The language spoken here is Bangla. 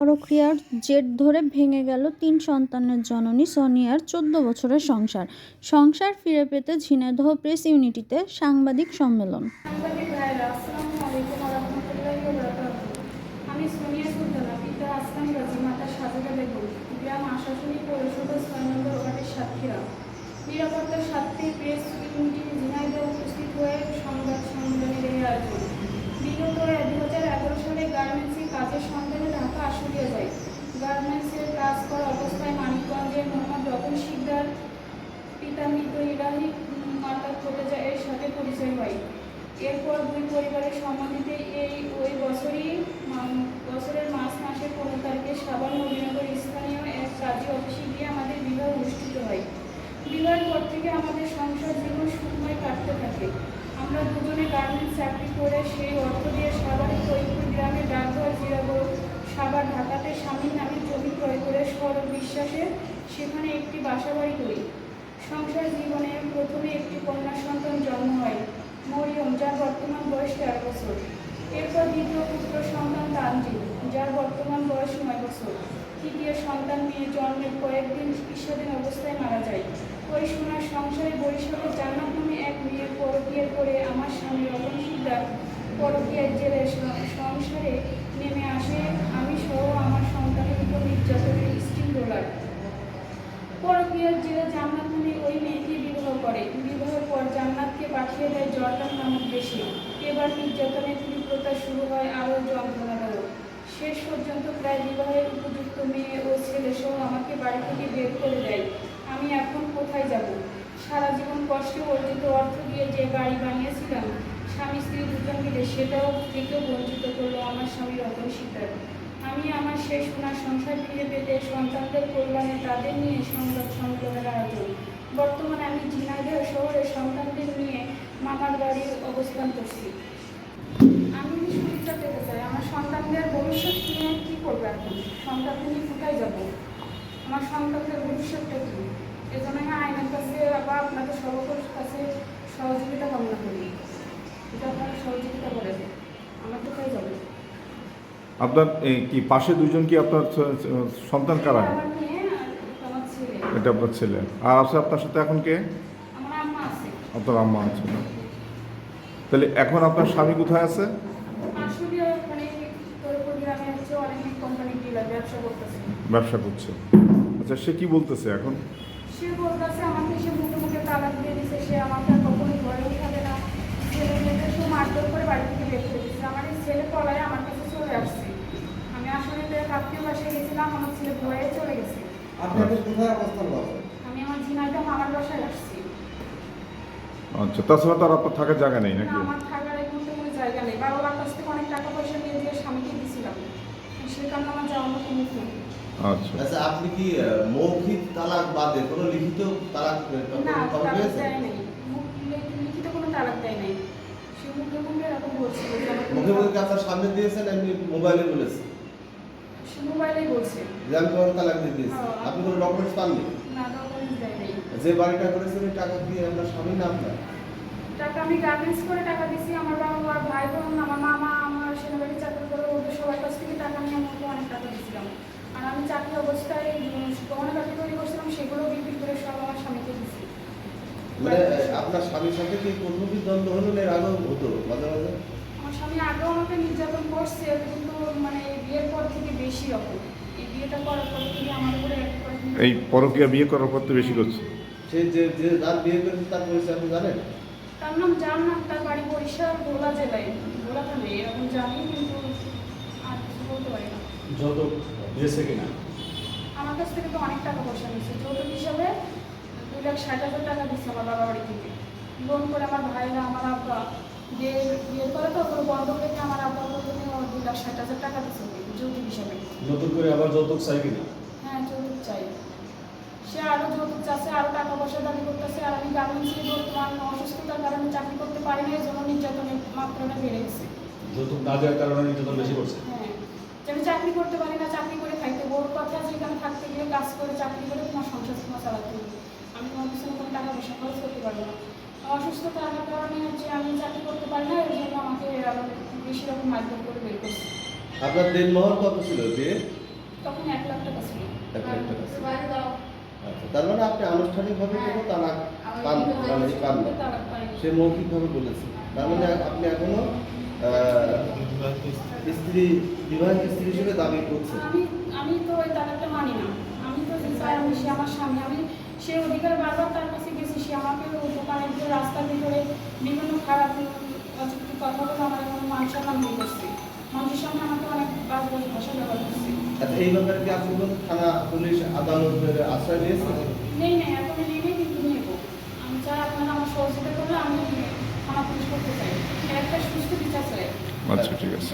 পরকীয়ার জেট ধরে ভেঙে গেল তিন সন্তানের জননী সোনিয়ার চোদ্দ বছরের সংসার। সংসার ফিরে পেতে ঝিনাইদহ প্রেস ইউনিটিতে সাংবাদিক সম্মেলন। নিরাপত্তার স্বার্থে প্রেস ইউনিটি ঝিনাইদহ উপস্থিত হয়ে সংবাদ সম্মেলনের আয়োজন। বিগত দু হাজার সালে গার্মেন্টসে কাজের সন্ধানে ঢাকা আশুলিয়া যায়। গার্মেন্টসের কাজ করা অবস্থায় মানিকগঞ্জের মোহাম্মদ রতন শিকদার পিতা মৃত ইলাহি মাতা খোদেজা এর সাথে পরিচয় হয়। এরপর দুই পরিবারের সম্মতিতে এই ওই বছরই বছরের মার্চ মাসের পনেরো তারিখে সাবান নবীনগর স্থানীয় এক কাজী অফিসে গিয়ে আমাদের বিবাহ অনুষ্ঠিত হয়। বিবাহের পর থেকে আমাদের সংসার জীবন সুখময় কাটতে থাকে। আমরা দুজনে গার্মেন্টস চাকরি করে সেই অর্থ দিয়ে সাভারের ফরিদপুর গ্রামে ডাকঘর জিরাবো সাভার ঢাকাতে স্বামীর নামে জমি ক্রয় করে সরল বিশ্বাসে সেখানে একটি বাসা বাড়ি করি। সংসার জীবনে প্রথমে একটি কন্যা সন্তান জন্ম হয়, মরিয়ম, যার বর্তমান বয়স তেরো বছর। এরপর দ্বিতীয় পুত্র সন্তান তানজিল যার বর্তমান বয়স নয় বছর। তৃতীয় সন্তান মেয়ে জন্মের কয়েকদিন চিকিৎসাধীন অবস্থায় মারা যায়। ওই সোনার সংসারে বরিশালের জান্নাত এক মেয়ের পরকীয়ার করে আমার স্বামী রতন সিকদার পরকীয়ার জেলে সংসারে নেমে আসে। আমি সহ আমার সন্তানের উপর নির্যাতনের স্টিম রোলার। পরকীয়ার জেলে জান্নাত ওই মেয়েকে বিবাহ করে। বিবাহের পর জান্নাতকে পাঠিয়ে দেয় জর্দান নামক দেশে। এবার নির্যাতনের তীব্রতা শুরু হয় আরও যন্ত্রণাদায়ক। শেষ পর্যন্ত প্রায় বিবাহের উপযুক্ত মেয়ে ও ছেলে সহ আমাকে বাড়ি থেকে বের করে দেয়। আমি এখন কোথায় যাব? সারা জীবন কষ্টে অর্জিত অর্থ দিয়ে যে বাড়ি বানিয়েছিলাম, স্বামী স্ত্রী দুজন মিলে সেটাও থেকেও বঞ্চিত করল আমার স্বামী রতন শিকদার। আমি আমার শেষ সোনার সংসার ফিরে পেতে সন্তানদের কল্যাণে তাদের নিয়ে সংবাদ সম্মেলনের আয়োজন। বর্তমানে আমি ঝিনাইদহ শহরে সন্তানদের নিয়ে মামার বাড়ির অবস্থান করছি। আমি সুবিধা পেতে চাই? আমার সন্তানদের ভবিষ্যৎ নিয়ে কী করব এখন? সন্তানদের নিয়ে কোথায় যাব? আমার সন্তানদের ভবিষ্যৎটা কী? এজন্য আমি আইনের কাছে বা আপনাদের সবার কাছে সহযোগিতা কামনা করি। এটা আপনারা সহযোগিতা করে দেন আমার কোথায় যাব আপনার এই কি পাশে দুজন কি আপনার সন্তান কারা? এটা আপনার ছেলে। আর আছে আপনার সাথে এখন কে? আমার আম্মা আছে। আপনার আম্মা আছে না? তাহলে এখন আপনার স্বামী কোথায় আছে? ব্যবসা করছে। আচ্ছা সে কি বলতেছে এখন? সে বলতেছে আমাকে সে মুখে মুখে তালাক দিয়ে দিছে সে আমাকে আর কখনোই ঘরে উঠাবে না। ছেলে মেয়েদের সব মারধর করে বাড়ি থেকে বের করে দিচ্ছে আমার এই ছেলে পলায় আমার কাছে চলে আসছে। আমি আসলে আত্মীয় বাসায় গেছিলাম আমার ছেলে ভয়ে চলে গেছে। আপনাদের কোথায় অবস্থান করছেন আমি আমার ঝিনাইটা মামার বাসায় আসছি। আচ্ছা তাছাড়া তো আর আপনার থাকার জায়গা নেই না, নাকি? আমার থাকার এখন তো কোনো জায়গা নেই। বাবা মার কাছ থেকে অনেক টাকা পয়সা নিয়ে দিয়ে স্বামীকে দিয়েছিলাম। সে কারণে আমার যাওয়ার মতো মুখ নেই। আচ্ছা। আচ্ছা আপনি কি মৌখিক তালাক বাদে কোনো লিখিত তালাক না তালাক দেয় নাই। লিখিত কোনো তালাক দেয় নাই। মুখে মুখে আপনার সামনে দিয়েছেন এমনি মোবাইলে বলেছে? সে মোবাইলেই বলছে। যে আমি তোমার তালাক দিয়ে দিয়েছি। হ্যাঁ। আপনি কোনো ডকুমেন্টস পাননি? যে বাড়িটা করেছেন টাকা দিয়ে আপনার স্বামী নাম না? টাকা আমি গার্মেন্টস করে টাকা দিছি আমার বাবা আমার ভাই বোন আমার মামা আমার সেনাবাড়ি চাকরি করে ওদের সবার কাছ থেকে টাকা নিয়ে আমাকে অনেক টাকা দিয়েছিলাম চাকরি অবস্থায় গহনা কাটি তৈরি করছিলাম সেগুলো বিক্রি করে সব আমার স্বামীকে দিছি। মানে আপনার স্বামীর সাথে কি পূর্ণবী দ্বন্দ্ব হলো না এর আগেও হতো মাঝে মাঝে? আমার স্বামী আগেও আমাকে নির্যাতন করছে কিন্তু মানে বিয়ের পর থেকে বেশি রকম। এই বিয়েটা করার পর থেকে আমার উপরে করে এই পরকীয়া বিয়ে করার পর তো বেশি করছে। সে যে যে যার বিয়ে করেছে তার পরিচয় আপনি জানেন? তার নাম জান্নাত তার বাড়ি বরিশাল ভোলা জেলায়। ভোলা থানে এরকম জানি কিন্তু আর কিছু বলতে পারি না। যৌতুক দিয়েছে কিনা? কাছ থেকে তো অনেক টাকা পয়সা নিচ্ছে যৌতুক হিসাবে দুই লাখ ষাট হাজার টাকা দিচ্ছে আমার বাবা বাড়ি থেকে। লোন করে আমার ভাইরা আমার আব্বা বিয়ে বিয়ে করে তো ওগুলো বন্ধক রেখে আমার আব্বা প্রথমে ও দুই লাখ ষাট হাজার টাকা দিচ্ছে যৌতুক হিসাবে। নতুন করে আবার যৌতুক চাই কিনা? হ্যাঁ যৌতুক চাই। সে আরও যৌতুক চাচ্ছে আরও টাকা পয়সা দাবি করতেছে আর আমি গার্মেন্টসে বর্তমান অসুস্থতার কারণে চাকরি করতে পারি না এই জন্য নির্যাতনের মাত্রাটা বেড়ে গেছে। যৌতুক না দেওয়ার কারণে নির্যাতন বেশি করছে? হ্যাঁ। যে আমি চাকরি করতে পারি না চাকরি করে খাইতে বড় কথা যেখানে থাকতে গিয়ে কাজ করে চাকরি করে তোমার সংসার তোমার চালাতে হবে। আমি তোমার পিছনে কোনো টাকা পয়সা খরচ করতে পারব না। অসুস্থতা থাকার কারণে হচ্ছে আমি চাকরি করতে পারি না এই জন্য আমাকে বেশি রকম মাধ্যম করে বের করছে। আপনার দেনমোহর কত ছিল বিয়ে তখন এক লাখ টাকা ছিল। এক লাখ টাকা আচ্ছা তার মানে আপনি আনুষ্ঠানিকভাবে কোনো তালাক পান মানে পান সে মৌখিকভাবে বলেছে। তার মানে আপনি এখনও স্ত্রী বিবাহিত স্ত্রী হিসেবে দাবি করছেন আমি আমি তো ওই তালাকটা মানি না। আমি তো চাই আমি সে আমার স্বামী। আমি সে অধিকার বারবার তার কাছে গেছি। সে আমাকে ওই দোকানের রাস্তার ভিতরে বিভিন্ন খারাপ উম, অযৌক্তিক কথা বলে আমার এখন মান সম্মান দিয়ে করছে মানুষের সামনে আমাকে অনেক বাজ বাজ ভাষা ব্যবহার করছে। আচ্ছা এই ব্যাপারে কি আপনি কোনো থানা পুলিশ আদালতের আশ্রয় নিয়েছেন নেই নেই এখন নেই কিন্তু নেব। আমি চাই আপনারা আমার সহযোগিতা করলে আমি থানা পুলিশ করতে চাই। একটা সুস্থ বিচার চাই। আচ্ছা ঠিক আছে।